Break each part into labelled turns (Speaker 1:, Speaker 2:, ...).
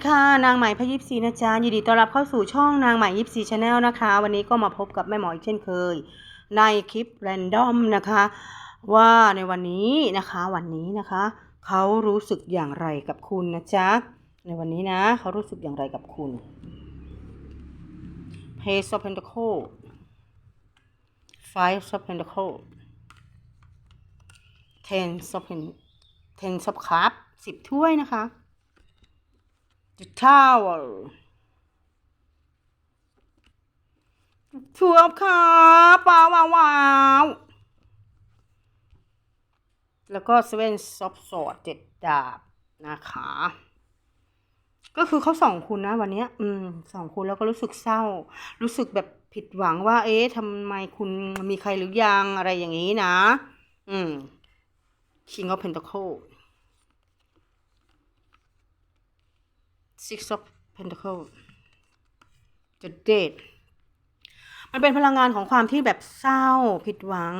Speaker 1: ดีค่ะนางใหม่พยิบซีนะจ๊ะยินดีต้อนรับเข้าสู่ช่องนางใหม่ยิบซีชาแนลนะคะ วันนี้ก็มาพบกับแม่หมออีกเช่นเคย ในคลิปแรนดอมนะคะ ว่าในวันนี้นะคะวันนี้นะคะ เขารู้สึกอย่างไรกับคุณนะจ๊ะในวันนี้นะเขารู้สึกอย่างไรกับคุณ Page of Pentacle Five of Pentacle Ten of Ten of Cup สิบถ้วยนะคะ The Tower ทัวร์ค่ะป้าวว้าวาวแล้วก็ Seven of Swords เจ็ดดาบนะคะ ก็คือเขาสองคุณนะวันนี้อืมสองคุณแล้วก็รู้สึกเศร้า รู้สึกแบบผิดหวังว่า เอ๊ะทำไมคุณมีใครหรือยังอะไรอย่างนี้นะ อืม King of Pentacle Six of Pentacle The Dead มันเป็นพลังงานของความที่แบบเศร้า ผิดหวัง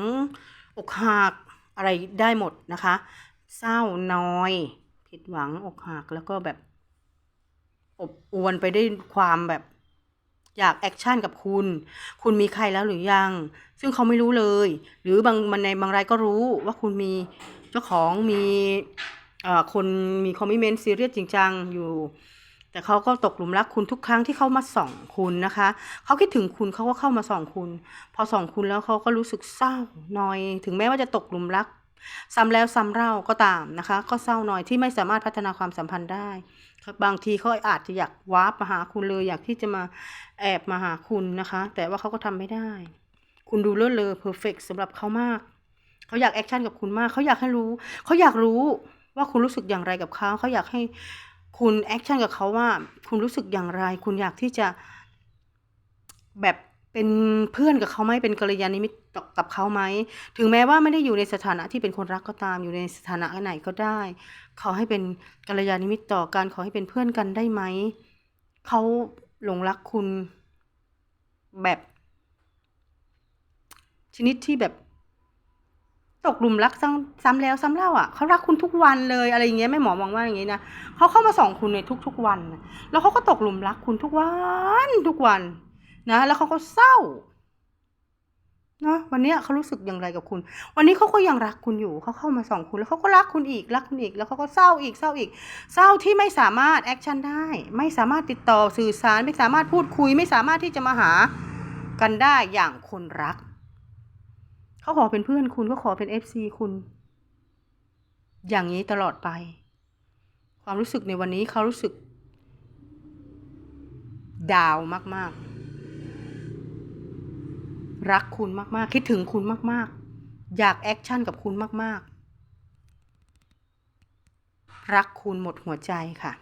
Speaker 1: อกหัก อะไรได้หมดนะคะ เศร้าน้อย ผิดหวัง อกหัก แล้วก็แบบ อบอวนไปได้วยความแบบอยากแอคชั่นกับคุณ คุณมีใครแล้วหรือยัง ซึ่งเขาไม่รู้เลย หรือบางมันในบางรายก็รู้ว่าคุณมีเจ้าของมีคนมีคอมมิเมนต์ซีเรียสจริงจังอยู่ แต่เขาก็ตกหลุมรักคุณทุกครั้งที่เขามาส่องคุณนะคะ เขาคิดถึงคุณเขาก็เข้ามาส่องคุณ พอส่องคุณแล้วเขาก็รู้สึกเศร้านอย ถึงแม้ว่าจะตกหลุมรัก ซ้ำแล้วซ้ำเล่าก็ตามนะคะ ก็เศร้าหน่อยที่ไม่สามารถพัฒนาความสัมพันธ์ได้ บางทีเขาอาจจะอยากวาร์ปมาหาคุณเลย อยากที่จะมาแอบมาหาคุณนะคะ แต่ว่าเขาก็ทำไม่ได้ คุณดูเลิศเลอเพอร์เฟกสำหรับเขามากเขาอยากแอคชั่นกับคุณมากเขาอยากให้รู้เขาอยากรู้ว่าคุณรู้สึกอย่างไรกับเขาเขาอยากให้ คุณแอคชั่นกับเขาว่า คุณรู้สึกอย่างไร คุณอยากที่จะแบบเป็นเพื่อนกับเขาไหมเป็นกัลยาณมิตรกับเขาไหม ถึงแม้ว่าไม่ได้อยู่ในสถานะที่เป็นคนรักก็ตาม อยู่ในสถานะไหนก็ได้ ขอให้เป็นกัลยาณมิตรต่อกันขอให้เป็นเพื่อนกันได้ไหม เขาหลงรักคุณแบบ ชนิดที่แบบ ตกหลุมรักซ้ำซ้ำแล้วซ้ำเล่าอะเขารักคุณทุกวันเลยอะไรอย่างเงี้ยแม่หมอมองว่าอย่างงี้นะเขาเข้ามาส่องคุณในทุก ๆวัน แล้วเขาก็ตกหลุมรักคุณทุกวันทุกวันนะ แล้วเขาก็เศร้าเนาะวันนี้เขารู้สึกอย่างไรกับคุณ วันนี้เขาก็ยังรักคุณอยู่เขาเข้ามาส่องคุณแล้วเขาก็รักคุณอีกรักคุณอีก แล้วเขาก็เศร้าอีกเศร้าอีก เศร้าที่ไม่สามารถแอคชั่นได้ ไม่สามารถติดต่อสื่อสาร ไม่สามารถพูดคุย ไม่สามารถที่จะมาหากันได้อย่างคนรัก เขาขอเป็นเพื่อนคุณเขาขอเป็นเอฟซีคุณ อย่างนี้ตลอดไป ความรู้สึกในวันนี้เขารู้สึก ดาวมาก ๆ รักคุณมาก ๆ คิดถึงคุณมาก ๆ อยากแอคชั่นกับคุณมาก ๆ รักคุณหมดหัวใจค่ะ